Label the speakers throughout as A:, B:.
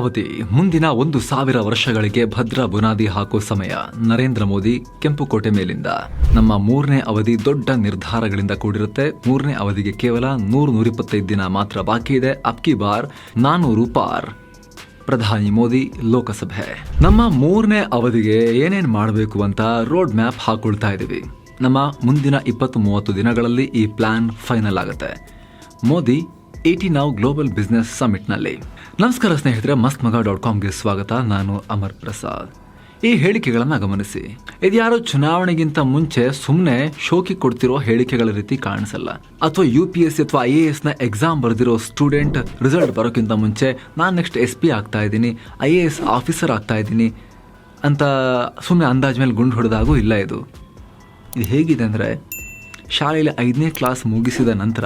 A: ಅವಧಿ ಮುಂದಿನ ಒಂದು ಸಾವಿರ ವರ್ಷಗಳಿಗೆ ಭದ್ರ ಬುನಾದಿ ಹಾಕೋ ಸಮಯ. ನರೇಂದ್ರ ಮೋದಿ ಕೆಂಪುಕೋಟೆ ಮೇಲಿಂದ. ನಮ್ಮ ಮೂರನೇ ಅವಧಿ ದೊಡ್ಡ ನಿರ್ಧಾರಗಳಿಂದ ಕೂಡಿರುತ್ತೆ. ಮೂರನೇ ಅವಧಿಗೆ ಕೇವಲ ನೂರು ನೂರಿಪ್ಪತ್ತೈದು ದಿನ ಮಾತ್ರ ಬಾಕಿ ಇದೆ. ಅಬ್ಕಿ ಬಾರ್ ನಾನೂರು ಪಾರ್. ಪ್ರಧಾನಿ ಮೋದಿ, ಲೋಕಸಭೆ. ನಮ್ಮ ಮೂರನೇ ಅವಧಿಗೆ ಏನೇನ್ ಮಾಡಬೇಕು ಅಂತ ರೋಡ್ ಮ್ಯಾಪ್ ಹಾಕೊಳ್ತಾ ಇದೀವಿ. ನಮ್ಮ ಮುಂದಿನ ಇಪ್ಪತ್ತು ಮೂವತ್ತು ದಿನಗಳಲ್ಲಿ ಈ ಪ್ಲಾನ್ ಫೈನಲ್ ಆಗುತ್ತೆ. ಮೋದಿ ಏಟಿ ನಾವು ಗ್ಲೋಬಲ್ ಬಿಸ್ನೆಸ್ ಸಮಿಟ್ನಲ್ಲಿ ನಮಸ್ಕಾರ ಸ್ನೇಹಿತರೆ ಮಸ್ತ್ ಮಗ ಡಾಟ್ ಕಾಮ್ಗೆ ಸ್ವಾಗತ. ನಾನು ಅಮರ್ ಪ್ರಸಾದ್. ಈ ಹೇಳಿಕೆಗಳನ್ನು ಗಮನಿಸಿ. ಇದ್ಯಾರೋ ಚುನಾವಣೆಗಿಂತ ಮುಂಚೆ ಸುಮ್ಮನೆ ಶೋಕಿ ಕೊಡ್ತಿರೋ ಹೇಳಿಕೆಗಳ ರೀತಿ ಕಾಣಿಸಲ್ಲ. ಅಥವಾ ಯು ಪಿ ಎಸ್ ಸಿ ಅಥವಾ ಐ ಎ ಎಸ್ನ ಎಕ್ಸಾಮ್ ಬರೆದಿರೋ ಸ್ಟೂಡೆಂಟ್ ರಿಸಲ್ಟ್ ಬರೋಕ್ಕಿಂತ ಮುಂಚೆ, ನಾನು ನೆಕ್ಸ್ಟ್ ಎಸ್ ಪಿ ಆಗ್ತಾ ಇದ್ದೀನಿ, ಐ ಎ ಎಸ್ ಆಫೀಸರ್ ಆಗ್ತಾ ಇದ್ದೀನಿ ಅಂತ ಸುಮ್ಮನೆ ಅಂದಾಜ್ ಮೇಲೆ ಗುಂಡು ಹೊಡೆದಾಗೂ ಇಲ್ಲ ಇದು. ಇದು ಹೇಗಿದೆ ಅಂದರೆ, ಶಾಲೆಯಲ್ಲಿ ಐದನೇ ಕ್ಲಾಸ್ ಮುಗಿಸಿದ ನಂತರ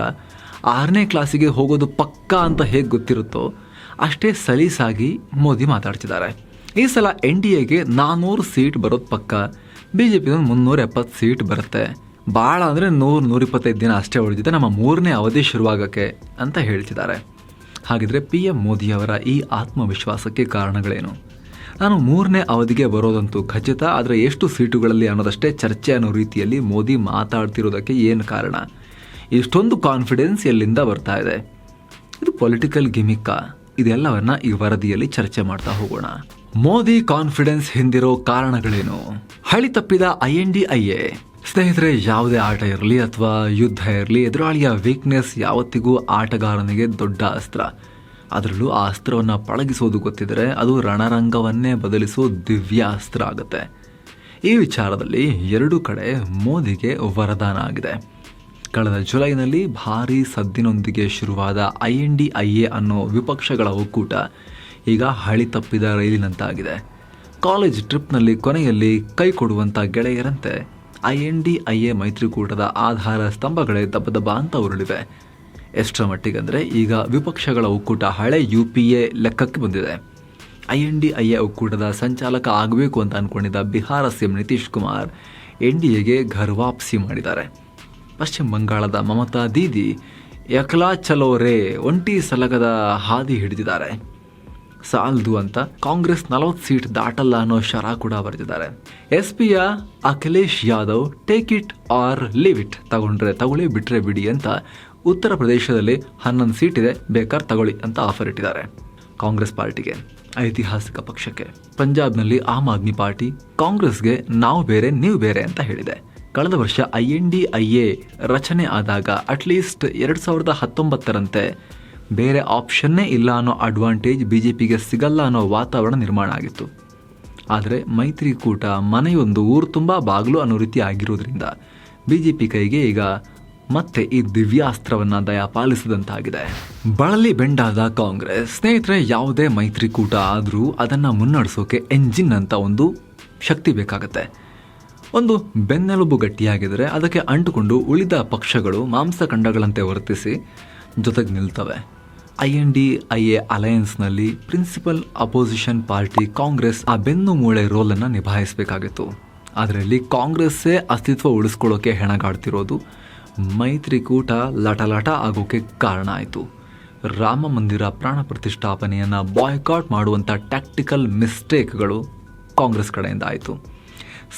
A: ಆರನೇ ಕ್ಲಾಸಿಗೆ ಹೋಗೋದು ಪಕ್ಕಾ ಅಂತ ಹೇಗೆ ಗೊತ್ತಿರುತ್ತೋ ಅಷ್ಟೇ ಸಲೀಸಾಗಿ ಮೋದಿ ಮಾತಾಡ್ತಿದ್ದಾರೆ. ಈ ಸಲ ಎನ್ ಡಿ ಎಗೆ ನಾನ್ನೂರು ಸೀಟ್ ಬರೋದು ಪಕ್ಕ, ಬಿ ಜೆ ಪಿದೊಂದು ಮುನ್ನೂರ ಎಪ್ಪತ್ತು ಸೀಟ್ ಬರುತ್ತೆ. ಭಾಳ ಅಂದರೆ ನೂರು, ನೂರಿಪ್ಪತ್ತೈದು ದಿನ ಅಷ್ಟೇ ಉಳಿದಿದೆ, ನಮ್ಮ ಮೂರನೇ ಅವಧಿ ಶುರುವಾಗಕ್ಕೆ ಅಂತ ಹೇಳ್ತಿದ್ದಾರೆ. ಹಾಗಿದ್ರೆ ಪಿ ಎಂ ಮೋದಿಯವರ ಈ ಆತ್ಮವಿಶ್ವಾಸಕ್ಕೆ ಕಾರಣಗಳೇನು? ನಾನು ಮೂರನೇ ಅವಧಿಗೆ ಬರೋದಂತೂ ಖಚಿತ, ಆದರೆ ಎಷ್ಟು ಸೀಟುಗಳಲ್ಲಿ ಅನ್ನೋದಷ್ಟೇ ಚರ್ಚೆ ಅನ್ನೋ ರೀತಿಯಲ್ಲಿ ಮೋದಿ ಮಾತಾಡ್ತಿರೋದಕ್ಕೆ ಏನು ಕಾರಣ? ಇಷ್ಟೊಂದು ಕಾನ್ಫಿಡೆನ್ಸ್ ಎಲ್ಲಿಂದ ಬರ್ತಾ ಇದೆ. ಇದು ಪೊಲಿಟಿಕಲ್ ಗಿಮಿಕ್ಕಾ. ಇದೆಲ್ಲವನ್ನ ಈ ವರದಿಯಲ್ಲಿ ಚರ್ಚೆ ಮಾಡ್ತಾ ಹೋಗೋಣ. ಮೋದಿ ಕಾನ್ಫಿಡೆನ್ಸ್ ಹಿಂದಿರೋ ಕಾರಣಗಳೇನು? ಹಳಿ ತಪ್ಪಿದ I N D I A. ಸ್ನೇಹಿತರೆ, ಯಾವುದೇ ಆಟ ಇರಲಿ ಅಥವಾ ಯುದ್ಧ ಇರಲಿ, ಎದುರಾಳಿಯ ವೀಕ್ನೆಸ್ ಯಾವತ್ತಿಗೂ ಆಟಗಾರನಿಗೆ ದೊಡ್ಡ ಅಸ್ತ್ರ. ಅದರಲ್ಲೂ ಆ ಅಸ್ತ್ರವನ್ನು ಪಳಗಿಸೋದು ಗೊತ್ತಿದ್ರೆ ಅದು ರಣರಂಗವನ್ನೇ ಬದಲಿಸೋ ದಿವ್ಯ ಅಸ್ತ್ರ ಆಗುತ್ತೆ. ಈ ವಿಚಾರದಲ್ಲಿ ಎರಡು ಕಡೆ ಮೋದಿಗೆ ವರದಾನ ಆಗಿದೆ. ಕಳೆದ ಜುಲೈನಲ್ಲಿ ಭಾರೀ ಸದ್ದಿನೊಂದಿಗೆ ಶುರುವಾದ I N D I A ಅನ್ನೋ ವಿಪಕ್ಷಗಳ ಒಕ್ಕೂಟ ಈಗ ಹಳಿ ತಪ್ಪಿದ ರೈಲಿನಂತಾಗಿದೆ. ಕಾಲೇಜ್ ಟ್ರಿಪ್ನಲ್ಲಿ ಕೊನೆಯಲ್ಲಿ ಕೈ ಕೊಡುವಂಥ ಗೆಳೆಯರಂತೆ I N D I A ಮೈತ್ರಿಕೂಟದ ಆಧಾರ ಸ್ತಂಭಗಳೇ ದಬ್ಬ ದಬ್ಬ ಅಂತ ಉರುಳಿವೆ. ಎಷ್ಟರ ಮಟ್ಟಿಗೆಂದರೆ ಈಗ ವಿಪಕ್ಷಗಳ ಒಕ್ಕೂಟ ಹಳೆ ಯು ಪಿ ಎ ಲೆಕ್ಕಕ್ಕೆ ಬಂದಿದೆ. I N D I A ಒಕ್ಕೂಟದ ಸಂಚಾಲಕ ಆಗಬೇಕು ಅಂತ ಅಂದ್ಕೊಂಡಿದ್ದ Bihar CM Nitish Kumar N D ಎಗೆ ಘರ್ ವಾಪಸಿ ಮಾಡಿದ್ದಾರೆ. ಪಶ್ಚಿಮ ಬಂಗಾಳದ ಮಮತಾ ದೀದಿ, ಎಕಲಾ ಚಲೋರೆ ಒಂಟಿ ಸಲಗದ ಹಾದಿ ಹಿಡಿದಿದ್ದಾರೆ. ಸಾಲ್ದು ಅಂತ ಕಾಂಗ್ರೆಸ್ ನಲವತ್ತು ಸೀಟ್ ದಾಟಲ್ಲ ಅನ್ನೋ ಶರ ಕೂಡ ಬರೆದಿದ್ದಾರೆ. ಎಸ್ ಪಿಯ Akhilesh Yadav, take it or leave it, ತಗೊಂಡ್ರೆ ತಗೊಳ್ಳಿ, ಬಿಟ್ರೆ ಬಿಡಿ ಅಂತ ಉತ್ತರ ಪ್ರದೇಶದಲ್ಲಿ ಹನ್ನೊಂದು ಸೀಟ್ ಇದೆ, ಬೇಕಾದ್ರೆ ತಗೊಳ್ಳಿ ಅಂತ ಆಫರ್ ಇಟ್ಟಿದ್ದಾರೆ ಕಾಂಗ್ರೆಸ್ ಪಾರ್ಟಿಗೆ. ಐತಿಹಾಸಿಕ ಪಕ್ಷಕ್ಕೆ. ಪಂಜಾಬ್ನಲ್ಲಿ ಆಮ್ ಆದ್ಮಿ ಪಾರ್ಟಿ, ಕಾಂಗ್ರೆಸ್ಗೆ ನಾವು ಬೇರೆ, ನೀವು ಬೇರೆ ಅಂತ ಹೇಳಿದೆ. ಕಳೆದ ವರ್ಷ I N D I A ರಚನೆ ಆದಾಗ ಅಟ್ಲೀಸ್ಟ್ ಎರಡು ಸಾವಿರದ ಹತ್ತೊಂಬತ್ತರಂತೆ ಬೇರೆ ಆಪ್ಷನ್ನೇ ಇಲ್ಲ ಅನ್ನೋ ಅಡ್ವಾಂಟೇಜ್ ಬಿ ಜೆ ಪಿಗೆ ಸಿಗಲ್ಲ ಅನ್ನೋ ವಾತಾವರಣ ನಿರ್ಮಾಣ ಆಗಿತ್ತು. ಆದರೆ ಮೈತ್ರಿಕೂಟ ಮನೆಯೊಂದು ಊರು ತುಂಬ ಬಾಗಿಲು ಅನ್ನೋ ರೀತಿ ಆಗಿರೋದ್ರಿಂದ ಬಿ ಜೆ ಪಿ ಕೈಗೆ ಈಗ ಮತ್ತೆ ಈ ದಿವ್ಯಾಸ್ತ್ರವನ್ನ ದಯಪಾಲಿಸಿದಂತಾಗಿದೆ. ಬಳಲಿ ಬೆಂಡಾದ ಕಾಂಗ್ರೆಸ್. ಸ್ನೇಹಿತರೆ, ಯಾವುದೇ ಮೈತ್ರಿಕೂಟ ಆದರೂ ಅದನ್ನು ಮುನ್ನಡೆಸೋಕೆ ಎಂಜಿನ್ ಅಂತ ಒಂದು ಶಕ್ತಿ ಬೇಕಾಗತ್ತೆ. ಒಂದು ಬೆನ್ನೆಲುಬು ಗಟ್ಟಿಯಾಗಿದ್ದರೆ ಅದಕ್ಕೆ ಅಂಟುಕೊಂಡು ಉಳಿದ ಪಕ್ಷಗಳು ಮಾಂಸಖಂಡಗಳಂತೆ ವರ್ತಿಸಿ ಜೊತೆಗೆ ನಿಲ್ತವೆ. I N D I A ಅಲಯನ್ಸ್ನಲ್ಲಿ principal opposition party Congress ಆ ಬೆನ್ನು ಮೂಳೆ ರೋಲನ್ನು ನಿಭಾಯಿಸಬೇಕಾಗಿತ್ತು. ಅದರಲ್ಲಿ ಕಾಂಗ್ರೆಸ್ಸೇ ಅಸ್ತಿತ್ವ ಉಳಿಸ್ಕೊಳ್ಳೋಕೆ ಹೆಣಗಾಡ್ತಿರೋದು ಮೈತ್ರಿಕೂಟ ಲಟಲಟ ಆಗೋಕೆ ಕಾರಣ ಆಯಿತು. ರಾಮ ಮಂದಿರ ಪ್ರಾಣ ಪ್ರತಿಷ್ಠಾಪನೆಯನ್ನು ಬಾಯ್ಕಾಟ್ ಮಾಡುವಂಥ ಟ್ಯಾಕ್ಟಿಕಲ್ ಮಿಸ್ಟೇಕ್ಗಳು ಕಾಂಗ್ರೆಸ್ ಕಡೆಯಿಂದ ಆಯಿತು.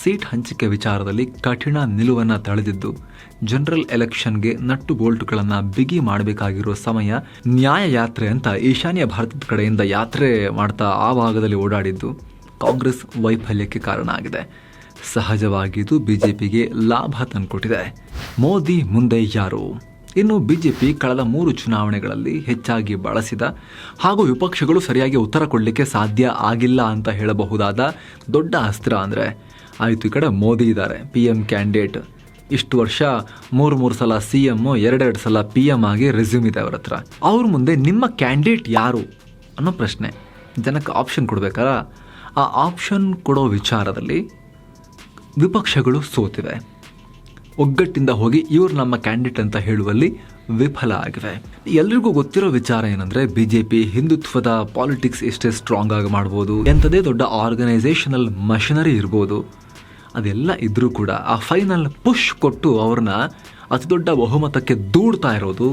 A: ಸೀಟ್ ಹಂಚಿಕೆ ವಿಚಾರದಲ್ಲಿ ಕಠಿಣ ನಿಲುವನ್ನು ತಳೆದಿದ್ದು, ಜನರಲ್ ಎಲೆಕ್ಷನ್ಗೆ ನಟ್ಟು ಬೋಲ್ಟ್ಗಳನ್ನು ಬಿಗಿ ಮಾಡಬೇಕಾಗಿರೋ ಸಮಯ ನ್ಯಾಯ ಯಾತ್ರೆ ಅಂತ ಈಶಾನ್ಯ ಭಾರತದ ಕಡೆಯಿಂದ ಯಾತ್ರೆ ಮಾಡ್ತಾ ಆ ಭಾಗದಲ್ಲಿ ಓಡಾಡಿದ್ದು ಕಾಂಗ್ರೆಸ್ ವೈಫಲ್ಯಕ್ಕೆ ಕಾರಣ ಆಗಿದೆ. ಸಹಜವಾಗಿ ಇದು ಬಿಜೆಪಿಗೆ ಲಾಭ ತಂದುಕೊಟ್ಟಿದೆ. ಮೋದಿ ಮುಂದೆ ಯಾರು? ಇನ್ನು ಬಿಜೆಪಿ ಕಳೆದ ಮೂರು ಚುನಾವಣೆಗಳಲ್ಲಿ ಹೆಚ್ಚಾಗಿ ಬಳಸಿದ ಹಾಗೂ ವಿಪಕ್ಷಗಳು ಸರಿಯಾಗಿ ಉತ್ತರ ಕೊಡಲಿಕ್ಕೆ ಸಾಧ್ಯ ಆಗಿಲ್ಲ ಅಂತ ಹೇಳಬಹುದಾದ ದೊಡ್ಡ ಅಸ್ತ್ರ ಅಂದರೆ ಆಯಿತು ಈ ಕಡೆ ಮೋದಿ ಇದ್ದಾರೆ ಪಿ ಎಂ ಕ್ಯಾಂಡಿಡೇಟ್ ಇಷ್ಟು ವರ್ಷ ಮೂರು ಮೂರು ಸಲ ಸಿ ಎಂ ಎರಡೆರಡು ಸಲ ಪಿ ಎಂ ಆಗಿ ರೆಸ್ಯೂಮ್ ಇದೆ ಅವ್ರ ಹತ್ರ. ಅವ್ರ ಮುಂದೆ ನಿಮ್ಮ ಕ್ಯಾಂಡಿಡೇಟ್ ಯಾರು ಅನ್ನೋ ಪ್ರಶ್ನೆ. ಜನಕ್ಕೆ ಆಪ್ಷನ್ ಕೊಡಬೇಕಲ್ಲ ಆ ಆಪ್ಷನ್ ಕೊಡೋ ವಿಚಾರದಲ್ಲಿ ವಿಪಕ್ಷಗಳು ಸೋತಿವೆ. ಒಗ್ಗಟ್ಟಿಂದ ಹೋಗಿ ಇವರು ನಮ್ಮ ಕ್ಯಾಂಡಿಡೇಟ್ ಅಂತ ಹೇಳುವಲ್ಲಿ ವಿಫಲ ಆಗಿವೆ. ಎಲ್ರಿಗೂ ಗೊತ್ತಿರೋ ವಿಚಾರ ಏನಂದ್ರೆ ಬಿಜೆಪಿ ಹಿಂದುತ್ವದ ಪಾಲಿಟಿಕ್ಸ್ ಎಷ್ಟೇ ಸ್ಟ್ರಾಂಗ್ ಆಗಿ ಮಾಡ್ಬೋದು, ಎಂಥದೇ ದೊಡ್ಡ ಆರ್ಗನೈಸೇಷನಲ್ ಮಷಿನರಿ ಇರ್ಬೋದು ಅದೆಲ್ಲ ಇದ್ದರೂ ಕೂಡ ಆ ಫೈನಲ್ ಪುಷ್ ಕೊಟ್ಟು ಅವ್ರನ್ನ ಅತಿ ದೊಡ್ಡ ಬಹುಮತಕ್ಕೆ ದೂಡ್ತಾ ಇರೋದು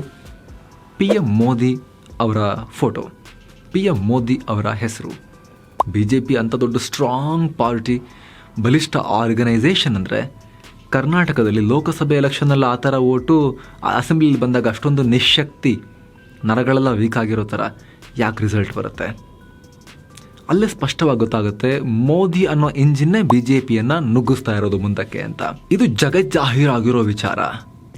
A: ಪಿ ಎಂ ಮೋದಿ ಅವರ ಫೋಟೋ ಪಿ ಎಂ ಮೋದಿ ಅವರ ಹೆಸರು. ಬಿ ಜೆ ಪಿ ಅಂಥ ದೊಡ್ಡ ಸ್ಟ್ರಾಂಗ್ ಪಾರ್ಟಿ ಬಲಿಷ್ಠ ಆರ್ಗನೈಸೇಷನ್ ಅಂದರೆ ಕರ್ನಾಟಕದಲ್ಲಿ ಲೋಕಸಭೆ ಎಲೆಕ್ಷನಲ್ಲಿ ಆ ಥರ ಓಟು ಅಸೆಂಬ್ಲಿಲಿ ಬಂದಾಗ ಅಷ್ಟೊಂದು ನಿಶಕ್ತಿ ನರಗಳೆಲ್ಲ ವೀಕ್ ಆಗಿರೋ ಥರ ಯಾಕೆ ರಿಸಲ್ಟ್ ಬರುತ್ತೆ? ಅಲ್ಲೇ ಸ್ಪಷ್ಟವಾಗಿ ಗೊತ್ತಾಗುತ್ತೆ ಮೋದಿ ಅನ್ನೋ ಇಂಜಿನ್ನೇ ಬಿಜೆಪಿಯನ್ನ ನುಗ್ಗಿಸ್ತಾ ಇರೋದು ಮುಂದಕ್ಕೆ ಅಂತ. ಇದು ಜಗಜ್ಜಾಹೀರಾಗಿರೋ ವಿಚಾರ.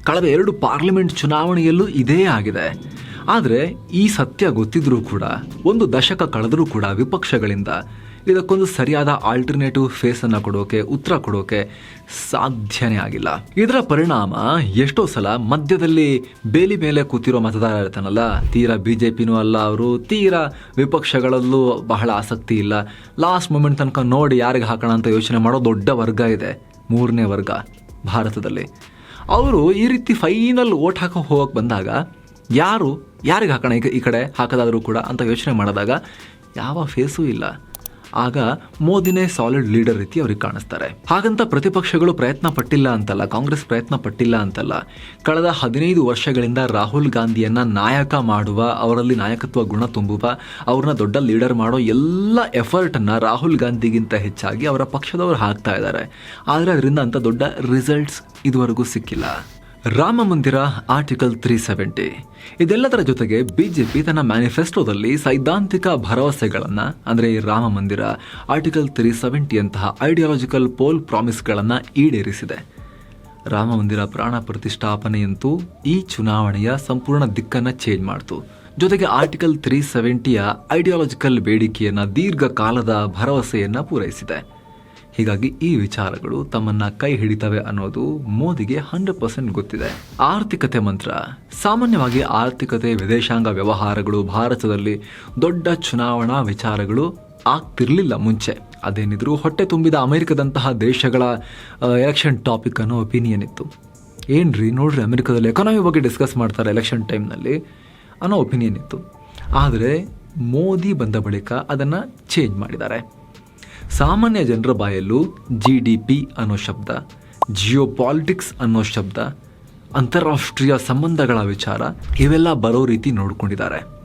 A: ಕಳೆದ ಎರಡು ಪಾರ್ಲಿಮೆಂಟ್ ಚುನಾವಣೆಯಲ್ಲೂ ಇದೇ ಆಗಿದೆ. ಆದರೆ ಈ ಸತ್ಯ ಗೊತ್ತಿದ್ರೂ ಕೂಡ, ಒಂದು ದಶಕ ಕಳೆದರೂ ಕೂಡ ವಿಪಕ್ಷಗಳಿಂದ ಇದಕ್ಕೊಂದು ಸರಿಯಾದ ಆಲ್ಟರ್ನೇಟಿವ್ ಫೇಸ್ ಅನ್ನ ಕೊಡೋಕೆ, ಉತ್ತರ ಕೊಡೋಕೆ ಸಾಧ್ಯನೇ ಆಗಿಲ್ಲ. ಇದರ ಪರಿಣಾಮ ಎಷ್ಟೋ ಸಲ ಮಧ್ಯದಲ್ಲಿ ಬೇಲಿ ಮೇಲೆ ಕೂತಿರೋ ಮತದಾರ ಇರ್ತಾನಲ್ಲ, ತೀರಾ ಬಿಜೆಪಿನೂ ಅಲ್ಲ ಅವರು, ತೀರಾ ವಿಪಕ್ಷಗಳಲ್ಲೂ ಬಹಳ ಆಸಕ್ತಿ ಇಲ್ಲ. ಲಾಸ್ಟ್ ಮೂಮೆಂಟ್ ತನಕ ನೋಡಿ ಯಾರಿಗೆ ಹಾಕೋಣ ಅಂತ ಯೋಚನೆ ಮಾಡೋ ದೊಡ್ಡ ವರ್ಗ ಇದೆ, ಮೂರನೇ ವರ್ಗ ಭಾರತದಲ್ಲಿ. ಅವರು ಈ ರೀತಿ ಫೈನಲ್ ಓಟ್ ಹಾಕೋ ಹೋಗಕ್ಕೆ ಬಂದಾಗ ಯಾರು, ಯಾರಿಗೆ ಹಾಕೋಣ ಈ ಕಡೆ ಹಾಕೋದಾದರೂ ಕೂಡ ಅಂತ ಯೋಚನೆ ಮಾಡಿದಾಗ ಯಾವ ಫೇಸೂ ಇಲ್ಲ. ಆಗ ಮೋದಿನೇ ಸಾಲಿಡ್ ಲೀಡರ್ ರೀತಿ ಅವ್ರಿಗೆ ಕಾಣಿಸ್ತಾರೆ. ಹಾಗಂತ ಪ್ರತಿಪಕ್ಷಗಳು ಪ್ರಯತ್ನ ಪಟ್ಟಿಲ್ಲ ಅಂತಲ್ಲ, ಕಾಂಗ್ರೆಸ್ ಪ್ರಯತ್ನ ಪಟ್ಟಿಲ್ಲ ಅಂತಲ್ಲ, ಕಳೆದ ಹದಿನೈದು ವರ್ಷಗಳಿಂದ ರಾಹುಲ್ ಗಾಂಧಿಯನ್ನ ನಾಯಕ ಮಾಡುವ, ಅವರಲ್ಲಿ ನಾಯಕತ್ವ ಗುಣ ತುಂಬುವ, ಅವ್ರನ್ನ ದೊಡ್ಡ ಲೀಡರ್ ಮಾಡೋ ಎಲ್ಲ ಎಫರ್ಟನ್ನು ರಾಹುಲ್ ಗಾಂಧಿಗಿಂತ ಹೆಚ್ಚಾಗಿ ಅವರ ಪಕ್ಷದವರು ಹಾಕ್ತಾ ಇದ್ದಾರೆ. ಆದರೆ ಅದರಿಂದ ಅಂತ ದೊಡ್ಡ ರಿಸಲ್ಟ್ಸ್ ಇದುವರೆಗೂ ಸಿಕ್ಕಿಲ್ಲ. Rama Mandir article three seventy. ಇದೆಲ್ಲದರ ಜೊತೆಗೆ ಬಿಜೆಪಿ ತನ್ನ ಮ್ಯಾನಿಫೆಸ್ಟೋದಲ್ಲಿ ಸೈದ್ಧಾಂತಿಕ ಭರವಸೆಗಳನ್ನು, ಅಂದರೆ ರಾಮ ಮಂದಿರ ಆರ್ಟಿಕಲ್ ತ್ರೀ ಸೆವೆಂಟಿಯಂತಹ ಐಡಿಯಾಲಜಿಕಲ್ ಪೋಲ್ ಪ್ರಾಮಿಸ್ಗಳನ್ನು ಈಡೇರಿಸಿದೆ. ರಾಮ ಮಂದಿರ ಪ್ರಾಣ ಪ್ರತಿಷ್ಠಾಪನೆಯಂತೂ ಈ ಚುನಾವಣೆಯ ಸಂಪೂರ್ಣ ದಿಕ್ಕನ್ನು ಚೇಂಜ್ ಮಾಡ್ತು. ಜೊತೆಗೆ ಆರ್ಟಿಕಲ್ ತ್ರೀ ಸೆವೆಂಟಿಯ ಐಡಿಯಾಲಜಿಕಲ್ ಬೇಡಿಕೆಯನ್ನು ದೀರ್ಘಕಾಲದ ಭರವಸೆಯನ್ನು ಪೂರೈಸಿದೆ. ಹೀಗಾಗಿ ಈ ವಿಚಾರಗಳು ತಮ್ಮನ್ನ ಕೈ ಹಿಡಿತವೆ ಅನ್ನೋದು ಮೋದಿಗೆ ಹಂಡ್ರೆಡ್ ಪರ್ಸೆಂಟ್ ಗೊತ್ತಿದೆ. ಆರ್ಥಿಕತೆ ಮಂತ್ರ. ಸಾಮಾನ್ಯವಾಗಿ ಆರ್ಥಿಕತೆ, ವಿದೇಶಾಂಗ ವ್ಯವಹಾರಗಳು ಭಾರತದಲ್ಲಿ ದೊಡ್ಡ ಚುನಾವಣಾ ವಿಚಾರಗಳು ಆಗ್ತಿರ್ಲಿಲ್ಲ ಮುಂಚೆ. ಅದೇನಿದ್ರು ಹೊಟ್ಟೆ ತುಂಬಿದ ಅಮೆರಿಕದಂತಹ ದೇಶಗಳ ಎಲೆಕ್ಷನ್ ಟಾಪಿಕ್ ಅನ್ನೋ ಒಪಿನಿಯನ್ ಇತ್ತು. ಏನ್ರಿ ನೋಡ್ರಿ ಅಮೆರಿಕದಲ್ಲಿ ಎಕಾನಮಿ ಬಗ್ಗೆ ಡಿಸ್ಕಸ್ ಮಾಡ್ತಾರೆ ಎಲೆಕ್ಷನ್ ಟೈಮ್ನಲ್ಲಿ ಅನ್ನೋ ಒಪಿನಿಯನ್ ಇತ್ತು. ಆದರೆ ಮೋದಿ ಬಂದ ಬಳಿಕ ಅದನ್ನು ಚೇಂಜ್ ಮಾಡಿದ್ದಾರೆ. ಸಾಮಾನ್ಯ ಜನರ ಬಾಯಲ್ಲೂ ಜಿ ಡಿ ಪಿ ಅನ್ನೋ ಶಬ್ದ ಜಿಯೋ ಪಾಲಿಟಿಕ್ಸ್ ಅನ್ನೋ ಶಬ್ದ, ಅಂತಾರಾಷ್ಟ್ರೀಯ ಸಂಬಂಧಗಳ ವಿಚಾರ ಇವೆಲ್ಲ ಬರೋ ರೀತಿ ನೋಡ್ಕೊಂಡಿದ್ದಾರೆ.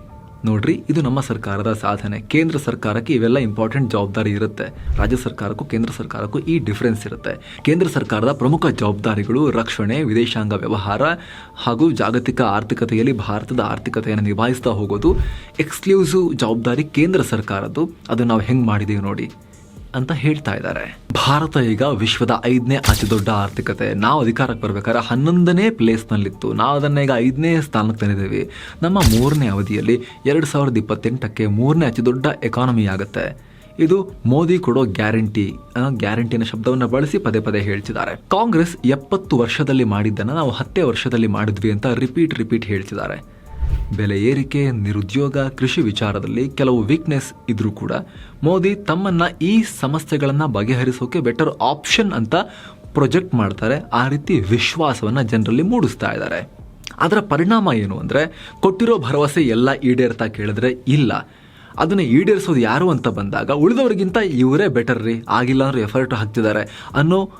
A: ನೋಡ್ರಿ, ಇದು ನಮ್ಮ ಸರ್ಕಾರದ ಸಾಧನೆ. ಕೇಂದ್ರ ಸರ್ಕಾರಕ್ಕೆ ಇವೆಲ್ಲ ಇಂಪಾರ್ಟೆಂಟ್ ಜವಾಬ್ದಾರಿ ಇರುತ್ತೆ. ರಾಜ್ಯ ಸರ್ಕಾರಕ್ಕೂ ಕೇಂದ್ರ ಸರ್ಕಾರಕ್ಕೂ ಈ ಡಿಫ್ರೆನ್ಸ್ ಇರುತ್ತೆ. ಕೇಂದ್ರ ಸರ್ಕಾರದ ಪ್ರಮುಖ ಜವಾಬ್ದಾರಿಗಳು ರಕ್ಷಣೆ, ವಿದೇಶಾಂಗ ವ್ಯವಹಾರ ಹಾಗೂ ಜಾಗತಿಕ ಆರ್ಥಿಕತೆಯಲ್ಲಿ ಭಾರತದ ಆರ್ಥಿಕತೆಯನ್ನು ನಿಭಾಯಿಸ್ತಾ ಹೋಗೋದು. ಎಕ್ಸ್ಕ್ಲೂಸಿವ್ ಜವಾಬ್ದಾರಿ ಕೇಂದ್ರ ಸರ್ಕಾರದ್ದು. ಅದನ್ನು ನಾವು ಹೆಂಗೆ ಮಾಡಿದ್ದೀವಿ ನೋಡಿ. ಅಂತ ಹೇಳ್ತಾ ಇದ್ದಾರೆ. ಭಾರತ ಈಗ ವಿಶ್ವದ ಐದನೇ ಅತಿ ದೊಡ್ಡ ಆರ್ಥಿಕತೆ. ನಾವು ಅಧಿಕಾರಕ್ಕೆ ಬರ್ಬೇಕಾದ್ರೆ ಹನ್ನೊಂದನೇ ಪ್ಲೇಸ್ನಲ್ಲಿತ್ತು. ನಾವು ಅದನ್ನ ಈಗ ಐದನೇ ಸ್ಥಾನಕ್ಕೆ ತಂದಿದ್ದೀವಿ. ನಮ್ಮ ಮೂರನೇ ಅವಧಿಯಲ್ಲಿ ಎರಡು ಸಾವಿರದ ಇಪ್ಪತ್ತೆಂಟಕ್ಕೆ ಮೂರನೇ ಅತಿ ದೊಡ್ಡ ಎಕಾನಮಿ ಆಗುತ್ತೆ. ಇದು ಮೋದಿ ಕೊಡೋ ಗ್ಯಾರಂಟಿ ಗ್ಯಾರಂಟಿನ ಶಬ್ದವನ್ನು ಬಳಸಿ ಪದೇ ಪದೇ ಹೇಳ್ತಿದ್ದಾರೆ. ಕಾಂಗ್ರೆಸ್ ಎಪ್ಪತ್ತು ವರ್ಷದಲ್ಲಿ ಮಾಡಿದ್ದನ್ನು ನಾವು ಹತ್ತೇ ವರ್ಷದಲ್ಲಿ ಮಾಡಿದ್ವಿ ಅಂತ ರಿಪೀಟ್ ರಿಪೀಟ್ ಹೇಳ್ತಿದ್ದಾರೆ. ಬೆಲೆ ಏರಿಕೆ, ನಿರುದ್ಯೋಗ, ಕೃಷಿ ವಿಚಾರದಲ್ಲಿ ಕೆಲವು ವೀಕ್ನೆಸ್ ಇದ್ರೂ ಕೂಡ ಮೋದಿ ತಮ್ಮನ್ನ ಈ ಸಮಸ್ಯೆಗಳನ್ನ ಬಗೆಹರಿಸೋಕೆ ಬೆಟರ್ ಆಪ್ಷನ್ ಅಂತ ಪ್ರೊಜೆಕ್ಟ್ ಮಾಡ್ತಾರೆ. ಆ ರೀತಿ ವಿಶ್ವಾಸವನ್ನ ಜನರಲ್ಲಿ ಮೂಡಿಸ್ತಾ ಇದ್ದಾರೆ. ಅದರ ಪರಿಣಾಮ ಏನು ಅಂದ್ರೆ ಕೊಟ್ಟಿರೋ ಭರವಸೆ ಎಲ್ಲ ಈಡೇರ್ತಾ ಕೇಳಿದ್ರೆ ಇಲ್ಲ. ಅದನ್ನ ಈಡೇರಿಸೋದು ಯಾರು ಅಂತ ಬಂದಾಗ ಉಳಿದವರಿಗಿಂತ ಇವರೇ ಬೆಟರ್ ರೀ, ಆಗಿಲ್ಲ ಅಂದ್ರೆ ಎಫರ್ಟ್ ಹಾಕ್ತಿದ್ದಾರೆ ಅನ್ನೋ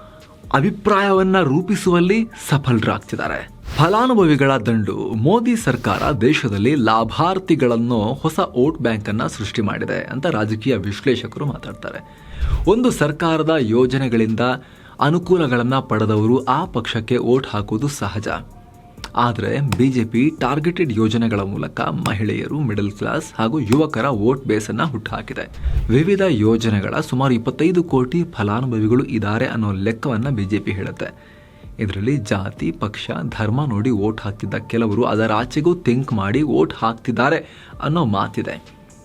A: ಅಭಿಪ್ರಾಯವನ್ನ ರೂಪಿಸುವಲ್ಲಿ ಸಫಲರಾಗ್ತಿದ್ದಾರೆ. ಫಲಾನುಭವಿಗಳ ದಂಡು. ಮೋದಿ ಸರ್ಕಾರ ದೇಶದಲ್ಲಿ ಲಾಭಾರ್ಥಿಗಳನ್ನು ಹೊಸ ವೋಟ್ ಬ್ಯಾಂಕ್ ಅನ್ನ ಸೃಷ್ಟಿ ಮಾಡಿದೆ ಅಂತ ರಾಜಕೀಯ ವಿಶ್ಲೇಷಕರು ಮಾತಾಡ್ತಾರೆ. ಒಂದು ಸರ್ಕಾರದ ಯೋಜನೆಗಳಿಂದ ಅನುಕೂಲಗಳನ್ನು ಪಡೆದವರು ಆ ಪಕ್ಷಕ್ಕೆ ವೋಟ್ ಹಾಕುವುದು ಸಹಜ. ಆದರೆ ಬಿಜೆಪಿ ಟಾರ್ಗೆಟೆಡ್ ಯೋಜನೆಗಳ ಮೂಲಕ ಮಹಿಳೆಯರು ಮಿಡಲ್ ಕ್ಲಾಸ್ ಹಾಗೂ ಯುವಕರ ವೋಟ್ ಬೇಸನ್ನು ಹುಟ್ಟುಹಾಕಿದೆ. ವಿವಿಧ ಯೋಜನೆಗಳ ಸುಮಾರು ಇಪ್ಪತ್ತೈದು ಕೋಟಿ ಫಲಾನುಭವಿಗಳು ಇದ್ದಾರೆ ಅನ್ನೋ ಲೆಕ್ಕವನ್ನು ಬಿಜೆಪಿ ಹೇಳುತ್ತೆ. ಇದರಲ್ಲಿ ಜಾತಿ, ಪಕ್ಷ, ಧರ್ಮ ನೋಡಿ ವೋಟ್ ಹಾಕ್ತಿದ್ದ ಕೆಲವರು ಅದರ ಆಚೆಗೂ ಥಿಂಕ್ ಮಾಡಿ ವೋಟ್ ಹಾಕ್ತಿದ್ದಾರೆ ಅನ್ನೋ ಮಾತಿದೆ.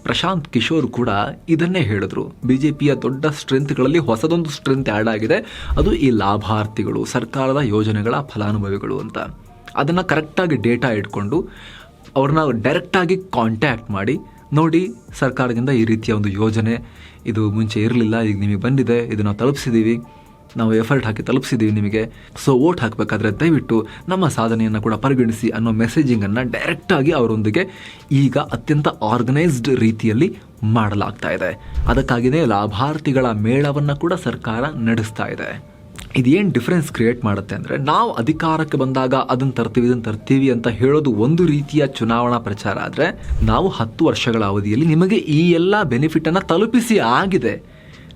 A: ಪ್ರಶಾಂತ್ ಕಿಶೋರ್ ಕೂಡ ಇದನ್ನೇ ಹೇಳಿದ್ರು. ಬಿ ಜೆ ಪಿಯ ದೊಡ್ಡ ಸ್ಟ್ರೆಂತ್ಗಳಲ್ಲಿ ಹೊಸದೊಂದು ಸ್ಟ್ರೆಂತ್ ಆ್ಯಡ್ ಆಗಿದೆ. ಅದು ಈ ಲಾಭಾರ್ಥಿಗಳು, ಸರ್ಕಾರದ ಯೋಜನೆಗಳ ಫಲಾನುಭವಿಗಳು ಅಂತ. ಅದನ್ನು ಕರೆಕ್ಟಾಗಿ ಡೇಟಾ ಇಟ್ಕೊಂಡು ಅವ್ರನ್ನ ಡೈರೆಕ್ಟಾಗಿ ಕಾಂಟ್ಯಾಕ್ಟ್ ಮಾಡಿ, ನೋಡಿ ಸರ್ಕಾರದಿಂದ ಈ ರೀತಿಯ ಒಂದು ಯೋಜನೆ, ಇದು ಮುಂಚೆ ಇರಲಿಲ್ಲ, ಈಗ ನಿಮಗೆ ಬಂದಿದೆ, ಇದನ್ನು ತಲುಪಿಸಿದ್ದೀವಿ ನಾವು ಎಫರ್ಟ್ ಹಾಕಿ ತಲುಪಿಸಿದ್ದೀವಿ ನಿಮಗೆ. ಸೊ ವೋಟ್ ಹಾಕಬೇಕಾದ್ರೆ ದಯವಿಟ್ಟು ನಮ್ಮ ಸಾಧನೆಯನ್ನು ಕೂಡ ಪರಿಗಣಿಸಿ ಅನ್ನೋ ಮೆಸೇಜಿಂಗನ್ನು ಡೈರೆಕ್ಟಾಗಿ ಅವರೊಂದಿಗೆ ಈಗ ಅತ್ಯಂತ ಆರ್ಗನೈಸ್ಡ್ ರೀತಿಯಲ್ಲಿ ಮಾಡಲಾಗ್ತಾ ಇದೆ. ಅದಕ್ಕಾಗಿಯೇ ಲಾಭಾರ್ಥಿಗಳ ಮೇಳವನ್ನು ಕೂಡ ಸರ್ಕಾರ ನಡೆಸ್ತಾ ಇದೆ. ಇದೇನು ಡಿಫ್ರೆನ್ಸ್ ಕ್ರಿಯೇಟ್ ಮಾಡುತ್ತೆ ಅಂದರೆ ನಾವು ಅಧಿಕಾರಕ್ಕೆ ಬಂದಾಗ ಅದನ್ನು ತರ್ತೀವಿ, ಇದನ್ನು ತರ್ತೀವಿ ಅಂತ ಹೇಳೋದು ಒಂದು ರೀತಿಯ ಚುನಾವಣಾ ಪ್ರಚಾರ ಆದರೆ ನಾವು ಹತ್ತು ವರ್ಷಗಳ ಅವಧಿಯಲ್ಲಿ ನಿಮಗೆ ಈ ಎಲ್ಲ ಬೆನಿಫಿಟನ್ನು ತಲುಪಿಸಿ ಆಗಿದೆ.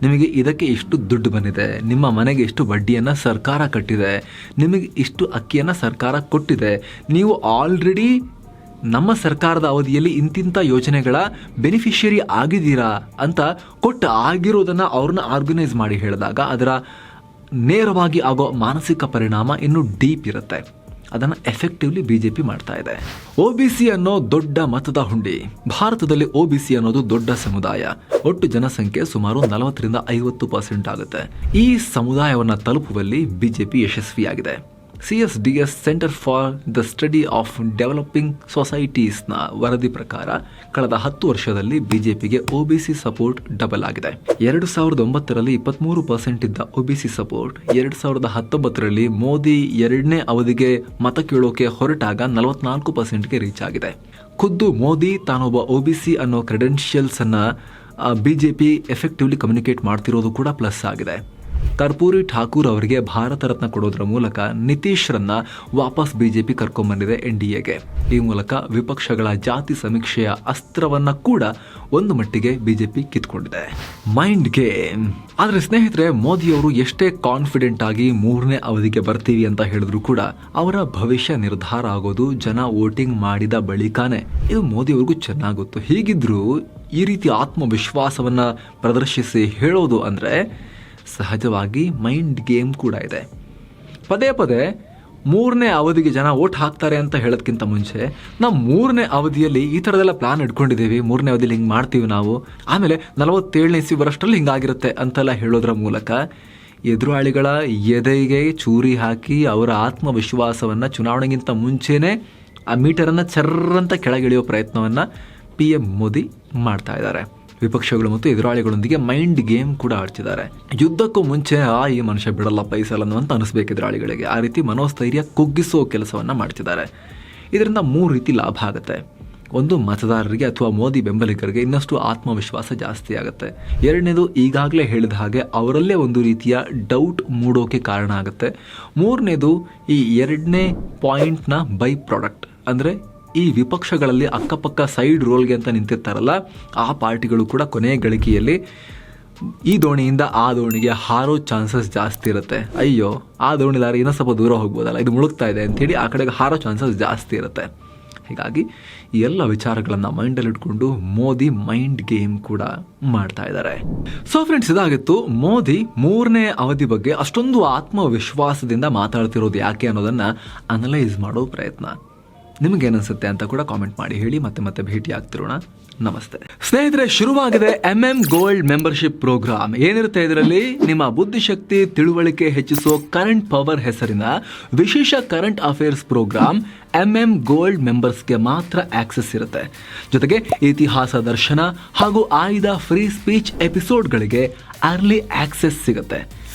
A: ನಿಮಗೆ ಇದಕ್ಕೆ ಇಷ್ಟು ದುಡ್ಡು ಬಂದಿದೆ, ನಿಮ್ಮ ಮನೆಗೆ ಇಷ್ಟು ಬಡ್ಡಿಯನ್ನು ಸರ್ಕಾರ ಕಟ್ಟಿದೆ, ನಿಮಗೆ ಇಷ್ಟು ಅಕ್ಕಿಯನ್ನು ಸರ್ಕಾರ ಕೊಟ್ಟಿದೆ, ನೀವು ಆಲ್ರೆಡಿ ನಮ್ಮ ಸರ್ಕಾರದ ಅವಧಿಯಲ್ಲಿ ಇಂತಿಂಥ ಯೋಜನೆಗಳ ಬೆನಿಫಿಷಿಯರಿ ಆಗಿದ್ದೀರಾ ಅಂತ ಕೊಟ್ಟು ಆಗಿರೋದನ್ನು ಅವ್ರನ್ನ ಆರ್ಗನೈಸ್ ಮಾಡಿ ಹೇಳಿದಾಗ ಅದರ ನೇರವಾಗಿ ಆಗೋ ಮಾನಸಿಕ ಪರಿಣಾಮ ಇನ್ನೂ ಡೀಪ್ ಇರುತ್ತೆ. ಅದನ್ನು ಎಫೆಕ್ಟಿವ್ಲಿ ಬಿ ಜೆ ಪಿ ಮಾಡ್ತಾ ಇದೆ. ಒ ಬಿ ಸಿ ಅನ್ನೋ ದೊಡ್ಡ ಮತದ ಹುಂಡಿ. ಭಾರತದಲ್ಲಿ ಒ ಬಿ ಸಿ ಅನ್ನೋದು ದೊಡ್ಡ ಸಮುದಾಯ. ಒಟ್ಟು ಜನಸಂಖ್ಯೆ ಸುಮಾರು ನಲವತ್ತರಿಂದ ಐವತ್ತು ಪರ್ಸೆಂಟ್ ಆಗುತ್ತೆ. ಈ ಸಮುದಾಯವನ್ನು ತಲುಪುವಲ್ಲಿ ಬಿಜೆಪಿ ಯಶಸ್ವಿಯಾಗಿದೆ. C S D S centre for the study of developing ಸೊಸೈಟೀಸ್ನ ವರದಿ ಪ್ರಕಾರ ಕಳೆದ ಹತ್ತು ವರ್ಷದಲ್ಲಿ ಬಿಜೆಪಿಗೆ ಒಬಿಸಿ ಸಪೋರ್ಟ್ ಡಬಲ್ ಆಗಿದೆ. ಎರಡು ಸಾವಿರದ ಒಂಬತ್ತರಲ್ಲಿ ಇಪ್ಪತ್ಮೂರು ಪರ್ಸೆಂಟ್ ಇದ್ದ ಒಬಿಸಿ ಸಪೋರ್ಟ್ ಎರಡು ಸಾವಿರದ ಹತ್ತೊಂಬತ್ತರಲ್ಲಿ ಮೋದಿ ಎರಡನೇ ಅವಧಿಗೆ ಮತ ಕೇಳೋಕೆ ಹೊರಟಾಗ ನಲವತ್ನಾಲ್ಕು ಪರ್ಸೆಂಟ್ಗೆ ರೀಚ್ ಆಗಿದೆ. ಖುದ್ದು ಮೋದಿ ತಾನೊಬ್ಬ ಒಬಿಸಿ ಅನ್ನೋ ಕ್ರೆಡೆನ್ಷಿಯಲ್ಸ್ ಅನ್ನ ಬಿಜೆಪಿ ಎಫೆಕ್ಟಿವ್ಲಿ ಕಮ್ಯುನಿಕೇಟ್ ಮಾಡ್ತಿರೋದು ಕೂಡ ಪ್ಲಸ್ ಆಗಿದೆ. ಕರ್ಪೂರಿ ಠಾಕೂರ್ ಅವರಿಗೆ ಭಾರತ ರತ್ನ ಕೊಡೋದ್ರ ಮೂಲಕ ನಿತೀಶ್ರನ್ನ ವಾಪಸ್ ಬಿಜೆಪಿ ಕರ್ಕೊಂಡ್ಬಂದಿದೆ ಎನ್ ಡಿ ಎಗೆ ಈ ಮೂಲಕ ವಿಪಕ್ಷಗಳ ಜಾತಿ ಸಮೀಕ್ಷೆಯ ಅಸ್ತ್ರವನ್ನ ಕೂಡ ಒಂದು ಮಟ್ಟಿಗೆ ಬಿಜೆಪಿ ಕಿತ್ಕೊಂಡಿದೆ. Mind game. ಆದರೆ ಸ್ನೇಹಿತರೆ, ಮೋದಿಯವರು ಎಷ್ಟೇ ಕಾನ್ಫಿಡೆಂಟ್ ಆಗಿ ಮೂರನೇ ಅವಧಿಗೆ ಬರ್ತೀವಿ ಅಂತ ಹೇಳಿದ್ರು ಕೂಡ ಅವರ ಭವಿಷ್ಯ ನಿರ್ಧಾರ ಆಗೋದು ಜನ ವೋಟಿಂಗ್ ಮಾಡಿದ ಬಳಿಕಾನೆ. ಇದು ಮೋದಿಯವ್ರಿಗೂ ಚೆನ್ನಾಗುತ್ತೆ ಗೊತ್ತು. ಹೀಗಿದ್ರೂ ಈ ರೀತಿ ಆತ್ಮವಿಶ್ವಾಸವನ್ನು ಪ್ರದರ್ಶಿಸಿ ಹೇಳೋದು ಅಂದ್ರೆ ಸಹಜವಾಗಿ ಮೈಂಡ್ ಗೇಮ್ ಕೂಡ ಇದೆ. ಪದೇ ಪದೇ ಮೂರನೇ ಅವಧಿಗೆ ಜನ ಓಟ್ ಹಾಕ್ತಾರೆ ಅಂತ ಹೇಳೋದಕ್ಕಿಂತ ಮುಂಚೆ ನಾವು ಮೂರನೇ ಅವಧಿಯಲ್ಲಿ ಈ ಥರದೆಲ್ಲ ಪ್ಲಾನ್ ಇಟ್ಕೊಂಡಿದ್ದೀವಿ. ಮೂರನೇ ಅವಧಿಯಲ್ಲಿ ಹಿಂಗೆ ಮಾಡ್ತೀವಿ ನಾವು. ಆಮೇಲೆ ನಲವತ್ತೇಳನೇ ಇಸಿ ಬರೋಷ್ಟರಲ್ಲಿ ಹಿಂಗಾಗಿರುತ್ತೆ ಅಂತೆಲ್ಲ ಹೇಳೋದ್ರ ಮೂಲಕ ಎದುರಾಳಿಗಳ ಎದೆಗೆ ಚೂರಿ ಹಾಕಿ ಅವರ ಆತ್ಮವಿಶ್ವಾಸವನ್ನು ಚುನಾವಣೆಗಿಂತ ಮುಂಚೆನೇ ಆ ಮೀಟರನ್ನು ಚರ್ರಂತ ಕೆಳಗಿಳಿಯೋ ಪ್ರಯತ್ನವನ್ನು ಪಿ ಎಂ ಮೋದಿ ಮಾಡ್ತಾ ಇದ್ದಾರೆ. ವಿಪಕ್ಷಗಳು ಮತ್ತು ಎದುರಾಳಿಗಳೊಂದಿಗೆ ಮೈಂಡ್ ಗೇಮ್ ಕೂಡ ಆಡ್ತಿದ್ದಾರೆ. ಯುದ್ಧಕ್ಕೂ ಮುಂಚೆ, ಆ, ಈ ಮನುಷ್ಯ ಬಿಡಲ್ಲ ಪೈಸಲ್ಲ ಅಂತ ಅನಿಸ್ಬೇಕು ಎದುರಾಳಿಗಳಿಗೆ. ಆ ರೀತಿ ಮನೋಸ್ಥೈರ್ಯ ಕುಗ್ಗಿಸೋ ಕೆಲಸವನ್ನ ಮಾಡ್ತಿದ್ದಾರೆ. ಇದರಿಂದ ಮೂರು ರೀತಿ ಲಾಭ ಆಗುತ್ತೆ. ಒಂದು, ಮತದಾರರಿಗೆ ಅಥವಾ ಮೋದಿ ಬೆಂಬಲಿಗರಿಗೆ ಇನ್ನಷ್ಟು ಆತ್ಮವಿಶ್ವಾಸ ಜಾಸ್ತಿ ಆಗುತ್ತೆ. ಎರಡನೇದು, ಈಗಾಗಲೇ ಹೇಳಿದ ಹಾಗೆ ಅವರಲ್ಲೇ ಒಂದು ರೀತಿಯ ಡೌಟ್ ಮೂಡೋಕೆ ಕಾರಣ ಆಗುತ್ತೆ. ಮೂರನೇದು, ಈ ಎರಡನೇ ಪಾಯಿಂಟ್ನ ಬೈ ಪ್ರಾಡಕ್ಟ್ ಅಂದರೆ ಈ ವಿಪಕ್ಷಗಳಲ್ಲಿ ಅಕ್ಕಪಕ್ಕ ಸೈಡ್ ರೋಲ್ಗೆ ಅಂತ ನಿಂತಿರ್ತಾರಲ್ಲ, ಆ ಪಾರ್ಟಿಗಳು ಕೂಡ ಕೊನೆಯ ಗಳಿಕೆಯಲ್ಲಿ ಈ ದೋಣಿಯಿಂದ ಆ ದೋಣಿಗೆ ಹಾರೋ ಚಾನ್ಸಸ್ ಜಾಸ್ತಿ ಇರುತ್ತೆ. ಅಯ್ಯೋ, ಆ ದೋಣಿದಾರ ಇನ್ನೂ ಸ್ವಲ್ಪ ದೂರ ಹೋಗ್ಬೋದಲ್ಲ? ಇದು ಮುಳುಗ್ತಾ ಇದೆ ಅಂಥೇಳಿ ಆ ಕಡೆಗೆ ಹಾರೋ ಚಾನ್ಸಸ್ ಜಾಸ್ತಿ ಇರುತ್ತೆ. ಹೀಗಾಗಿ ಈ ಎಲ್ಲ ವಿಚಾರಗಳನ್ನು ಮೈಂಡಲ್ಲಿ ಇಟ್ಕೊಂಡು ಮೋದಿ ಮೈಂಡ್ ಗೇಮ್ ಕೂಡ ಮಾಡ್ತಾ ಇದ್ದಾರೆ. ಸೊ ಫ್ರೆಂಡ್ಸ್ ಇದಾಗಿತ್ತು ಮೋದಿ ಮೂರನೇ ಅವಧಿ ಬಗ್ಗೆ ಅಷ್ಟೊಂದು ಆತ್ಮವಿಶ್ವಾಸದಿಂದ ಮಾತಾಡ್ತಿರೋದು ಯಾಕೆ ಅನ್ನೋದನ್ನು ಅನಲೈಸ್ ಮಾಡೋ ಪ್ರಯತ್ನ. ನಿಮಗೇನನ್ಸುತ್ತೆ ಅಂತ ಕೂಡ ಕಾಮೆಂಟ್ ಮಾಡಿ ಹೇಳಿ ಮತ್ತೆ ಮತ್ತೆ ಭೇಟಿ ಆಗ್ತಿರೋಣ ನಮಸ್ತೆ. ಸ್ನೇಹಿತರೆ, ಶುರುವಾಗಿದೆ M M gold membership programme ಏನಿರುತ್ತೆ ಇದರಲ್ಲಿ? ನಿಮ್ಮ ಬುದ್ಧಿಶಕ್ತಿ, ತಿಳುವಳಿಕೆ ಹೆಚ್ಚಿಸೋ ಕರೆಂಟ್ ಪವರ್ ಹೆಸರಿನ ವಿಶೇಷ current affairs programme M M gold ಮೆಂಬರ್ಸ್ಗೆ ಮಾತ್ರ ಆಕ್ಸೆಸ್ ಇರುತ್ತೆ. ಜೊತೆಗೆ ಇತಿಹಾಸ ದರ್ಶನ ಹಾಗೂ ಆಯ್ದ ಫ್ರೀ ಸ್ಪೀಚ್ ಎಪಿಸೋಡ್ಗಳಿಗೆ ಅರ್ಲಿ ಆಕ್ಸೆಸ್ ಸಿಗುತ್ತೆ.